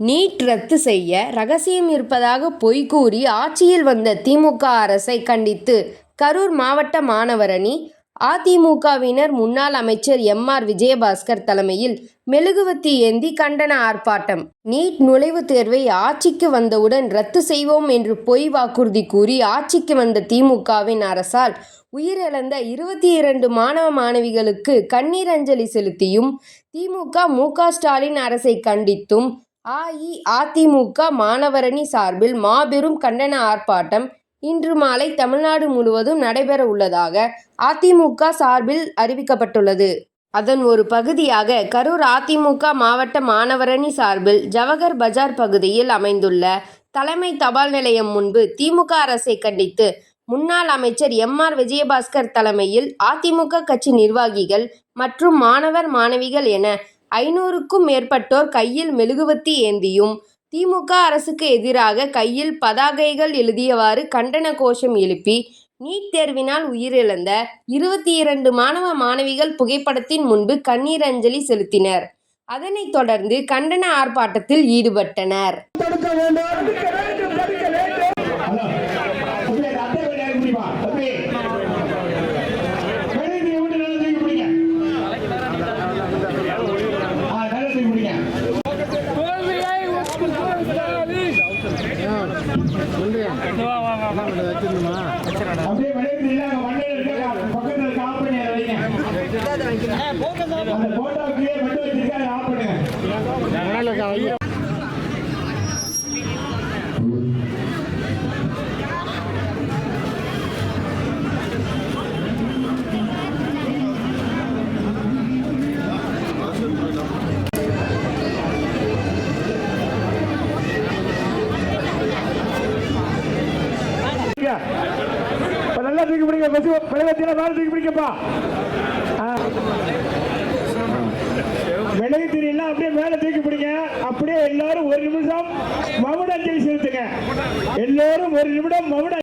NEET ரத்து செய்ய ரகசியம் இருப்பதாக பொய் கூறி ஆட்சியில் வந்த திமுக அரசை கண்டித்து கரூர் மாவட்ட மாணவரணி அதிமுகவினர் முன்னாள் அமைச்சர் எம் ஆர் விஜயபாஸ்கர் தலைமையில் மெழுகுவத்தி ஏந்தி கண்டன ஆர்ப்பாட்டம். நீட் நுழைவுத் தேர்வை ஆட்சிக்கு வந்தவுடன் ரத்து செய்வோம் என்று பொய் வாக்குறுதி கூறி ஆட்சிக்கு வந்த திமுகவின் அரசால் உயிரிழந்த இருபத்தி இரண்டு மாணவ மாணவிகளுக்கு கண்ணீர் அஞ்சலி செலுத்தியும் திமுக மு ஸ்டாலின் அரசை கண்டித்தும் அஇஅதிமுக மாணவரணி சார்பில் மாபெரும் கண்டன ஆர்ப்பாட்டம் இன்று மாலை தமிழ்நாடு முழுவதும் நடைபெற உள்ளதாக அதிமுக சார்பில் அறிவிக்கப்பட்டுள்ளது. அதன் ஒரு பகுதியாக கரூர் அதிமுக மாவட்ட மாணவரணி சார்பில் ஜவஹர் பஜார் பகுதியில் அமைந்துள்ள தலைமை தபால் நிலையம் முன்பு திமுக அரசை கண்டித்து முன்னாள் அமைச்சர் எம் ஆர் விஜயபாஸ்கர் தலைமையில் அதிமுக கட்சி நிர்வாகிகள் மற்றும் மாணவர் மாணவிகள் என ஐநூறுக்கும் மேற்பட்டோர் கையில் மெழுகுவத்தி ஏந்தியும் திமுக அரசுக்கு எதிராக கையில் பதாகைகள் எழுதியவாறு கண்டன கோஷம் எழுப்பி நீட் தேர்வினால் உயிரிழந்த இருபத்தி இரண்டு மாணவ மாணவிகள் புகைப்படத்தின் முன்பு கண்ணீர் அஞ்சலி செலுத்தினர். அதனைத் தொடர்ந்து கண்டன ஆர்ப்பாட்டத்தில் ஈடுபட்டனர். அப்படியே வெளியே நில்லுங்க. அங்க மண்ணில் இருக்க பக்கத்துல இருக்க ஆஃப் பண்ணி அதை வைங்க. அந்த போட்டோவுக்கு மட்டும் வச்சிருக்க அதை ஆஃப் பண்ணுங்க இப்ப நல்லா தூக்கி பிடிங்க பசு பழகத்தில மேல தூக்கி பிடிக்கப்பா விலகு தெரியல அப்படியே மேல தூக்கி பிடிங்க. அப்படியே எல்லாரும் ஒரு நிமிஷம் மவுன அஞ்சலி செலுத்துங்க. எல்லாரும் ஒரு நிமிடம் மவுன